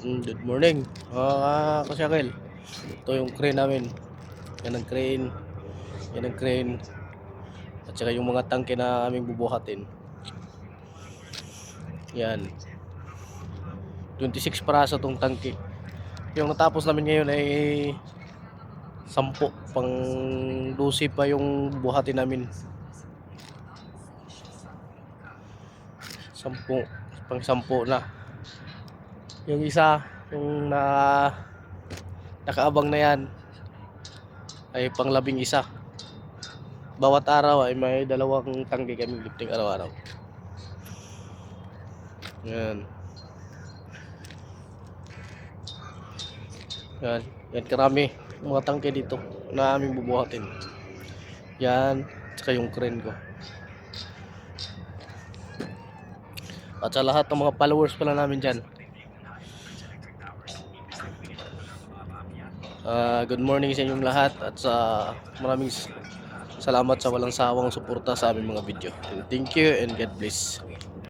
Mm, Good morning, mga kasyakil. Ito yung crane namin. Yan ang crane. Yan ang crane. At saka yung mga tangke na aming bubuhatin. Yan. 26 paraso tong tangke. Yung natapos namin ngayon ay 10 pang 12 pa yung buhatin namin. 10 pang 10 na. Yung isa, yung na nakaabang na yan ay pang labing isa. Bawat araw ay may dalawang tangke kami lifting araw-araw. Yan. Yan. Yan karami mga tangke dito na aming bubuhatin. Yan. Tsaka yung crane ko. At sa lahat ng mga followers pala namin dyan. Ah, good morning sa inyong lahat at sa maraming salamat sa walang sawang suporta sa aming mga video. Thank you and God bless.